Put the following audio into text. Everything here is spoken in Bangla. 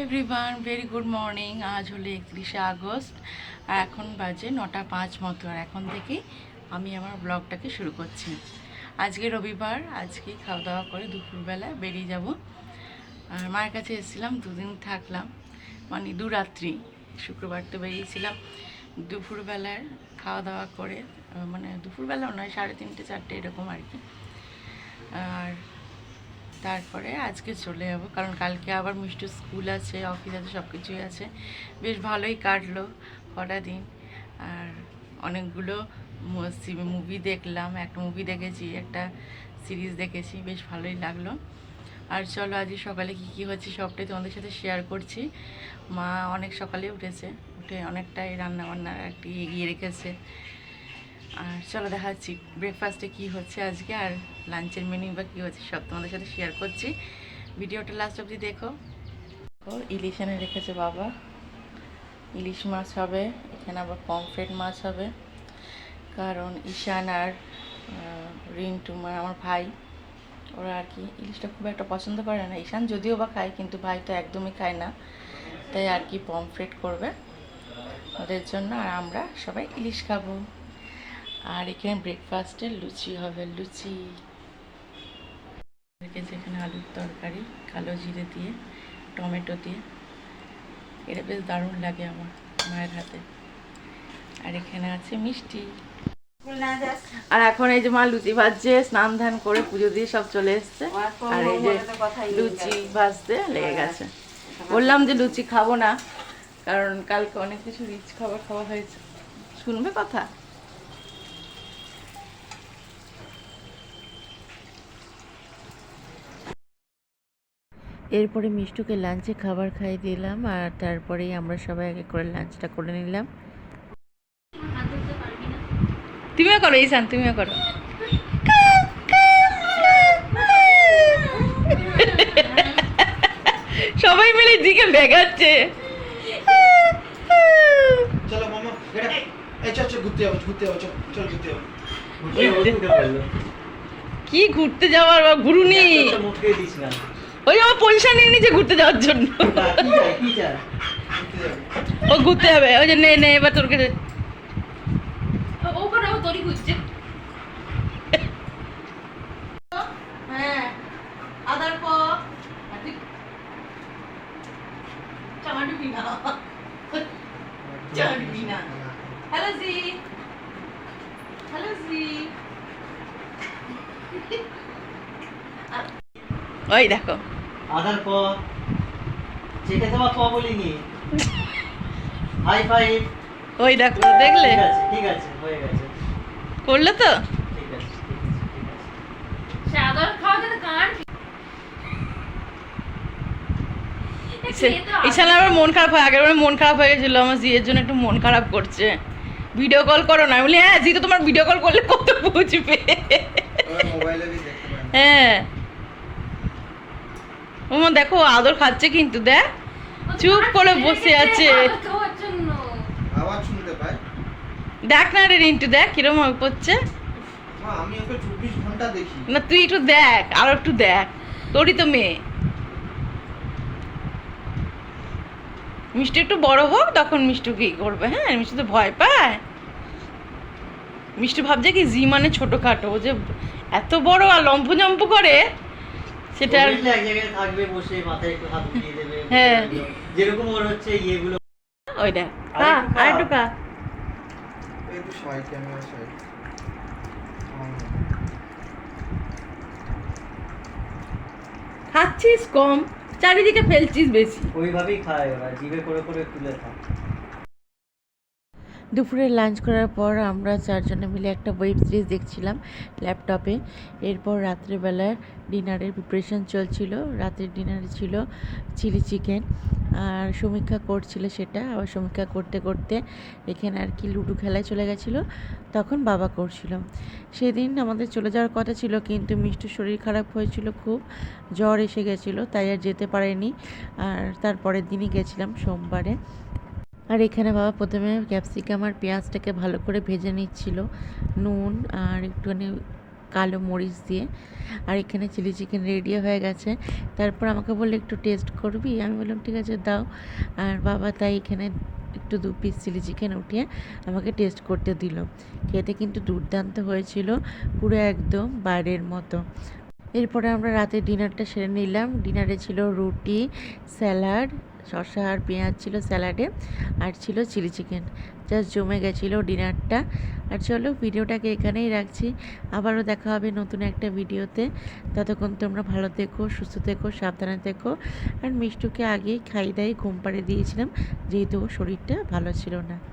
এভরিওয়ান ভেরি গুড মর্নিং আজ হলো একত্রিশে আগস্ট, আর এখন বাজে নটা পাঁচ মতো, আর এখন থেকেই আমি আমার ব্লগটাকে শুরু করছি। আজকে রবিবার, আজকে খাওয়া দাওয়া করে দুপুরবেলা বেরিয়ে যাব। আর মায়ের কাছে এসেছিলাম, দুদিন থাকলাম মানে দু রাত্রি শুক্রবার তো বেরিয়েছিলাম। দুপুরবেলার খাওয়া দাওয়া করে মানে দুপুরবেলাও নয়, সাড়ে তিনটে, চারটে এরকম আর কি। আর তারপরে আজকে চলে যাব, কারণ কালকে আবার মিষ্টি স্কুল আছে অফিস আছে সব কিছুই আছে। বেশ ভালোই কাটলো কটা দিন। আর অনেকগুলো মুভি দেখলাম, একটা মুভি দেখেছি, একটা সিরিজ দেখেছি, বেশ ভালোই লাগল। আর চলো, আজকে সকালে কি কি হচ্ছে সবটাই তোমাদের সাথে শেয়ার করছি। মা অনেক সকালে উঠেছে, উঠে অনেকটাই রান্না বান্না একটি এগিয়ে রেখেছে। আর চলো দেখাচ্ছি ব্রেকফাস্টে কি হচ্ছে আজকে আর লাঞ্চের মেনু বা কী হচ্ছে সব তোমাদের সাথে শেয়ার করছি। ভিডিওটা লাস্ট অবধি দেখো। ইলিশ এনে রেখেছে বাবা। ইলিশ মাছ হবে, এখানে আবার পমফ্রেট মাছ হবে। কারণ ঈশান আর রিন্টু আমার ভাই, ওরা আর কি ইলিশটা খুব একটা পছন্দ করে না। ঈশান যদিও বা খায়, কিন্তু ভাই তো একদমই খায় না। তাই আর কি পমফ্রেট করবে। ওদের জন্য আর আমরা সবাই ইলিশ খাব। আর এখানে ব্রেকফাস্টে লুচি হবে লুচি। রেখেছে এখানে আলুর তরকারি কালো জিরে দিয়ে টমেটো দিয়ে। এটা বেশ দারুণ লাগে আমার মায়ের হাতে। আর এখানে আছে মিষ্টি। আর এখন এই যে মা লুচি ভাজছে স্নান ধান করে পুজো দিয়ে সব চলে এসছে। আর এই যে লুচি ভাজতে লেগে গেছে। বললাম যে লুচি খাব না কারণ কালকে অনেক কিছু রিচ খাবার খাওয়া হয়েছে। শুনবে কথা? এরপরে মিষ্টুকে লাঞ্চে খাবার খাইয়ে দিলাম আর তারপরেই আমরা সবাই আগে করে লাঞ্চটা করে নিলাম। তুমিও করো ঈশান তুমিও করো। সবাই মিলে দিকে ভেগাচ্ছে। চলো মামা এই চল চল ঘুরতে যাব ঘুরতে যাব চল চল ঘুরতে যাব। কি ঘুরতে যাওয়ার বা ঘুরুনি? ওই আমার পয়সা নিয়ে নিচে ঘুরতে যাওয়ার জন্য। ও ঘুরতে হবে ওই যে নে নে এবার তোর কাছে। হ্যাঁ ওই দেখো। আধার প চেটে দেওয়া প বলিনি। হাই ফাইভ ওই দেখো দেখলে? ঠিক আছে ঠিক আছে হয়ে গেছে। করলে তো? ঠিক আছে ইশান আবার মন খারাপ হয় আগের মন খারাপ হয়ে গেছিল আমার জিয়ের জন্য একটু মন খারাপ করছে। ভিডিও কল করো না। আমি বলি হ্যাঁ জি তো তোমার ভিডিও কল করলে কত বুঝবে? মোবাইলে দেখতে পারেন হ্যাঁ। ওমা দেখো আদর খাচ্ছে কিন্তু দেখ। চুপ করে বসে আছে। দেখ না রে রিন্টু দেখ কিরম করছে আমি ওকে চব্বিশ ঘণ্টা দেখি। না তুই একটু দেখ আরও একটু দেখ। তোরই তো মেয়ে। মিষ্টি একটু বড় হোক তখন মিষ্টু কি করবে হ্যাঁ? মিষ্টি তো ভয় পায়। মিষ্টি ভাবছে কি জি মানে ছোটখাটো ও যে এত বড় আর লম্ফ জম্প করে। সেটা আর এক জায়গায় থাকবে বসে মাথায় একটু হাত দিয়ে দেবে। হ্যাঁ। যেরকম ওর হচ্ছে ইয়েগুলো। ওই দেখ খা আর একটু খা। একটু সবাই ক্যামেরা সবাই খাচ্ছিস কম চারিদিকে ফেলছিস বেশি। ওইভাবেই খায় ওরা জিভে করে করে তুলে খায়। দুপুরে লাঞ্চ করার পর আমরা চারজনে মিলে একটা ওয়েব সিরিজ দেখছিলাম ল্যাপটপে এরপর রাত্রেবেলার ডিনারের প্রিপারেশন চলছিল। রাতের ডিনারে ছিল চিলি চিকেন আর সমীক্ষা করছিল সেটা। আবার সমীক্ষা করতে করতে এখানে আর কি লুডো খেলায় চলে গেছিল। তখন বাবা করছিল। সেদিন আমাদের চলে যাওয়ার কথা ছিল কিন্তু মিষ্টির শরীর খারাপ হয়েছিল খুব। জ্বর এসে গেছিল, তাই আর যেতে পারেনি। আর তারপরের দিনই গেছিলাম সোমবারে। আর এখানে বাবা প্রথমে ক্যাপসিকাম আর পেঁয়াজটাকে ভালো করে ভেজে নিচ্ছিল, নুন আর একটুখানি কালো মরিচ দিয়ে। আর এখানে চিলি চিকেন রেডিও হয়ে গেছে। তারপর আমাকে বললে, একটু টেস্ট করবি? আমি বললাম, ঠিক আছে, দাও। আর বাবা তাই এখানে একটু দু পিস চিলি চিকেন উঠিয়ে আমাকে টেস্ট করতে দিল। খেতে কিন্তু দুর্দান্ত হয়েছিল, পুরো একদম বাইরের মতো। এরপরে আমরা রাতে ডিনারটা সেরে নিলাম। ডিনারে ছিল রুটি, স্যালাড শসা আর পেঁয়াজ ছিল স্যালাডে আর ছিল চিলি চিকেন। জাস্ট জমে গেছিল ডিনারটা। আর চলো ভিডিওটাকে এখানেই রাখছি। আবারও দেখা হবে নতুন একটা ভিডিওতে। ততক্ষণ তোমরা ভালো থেকো, সুস্থ থেকো, সাবধানে থেকো। আর মিষ্টুকে আগেই খাই দাই ঘুম পাড়ে দিয়েছিলাম, যেহেতু শরীরটা ভালো ছিল না।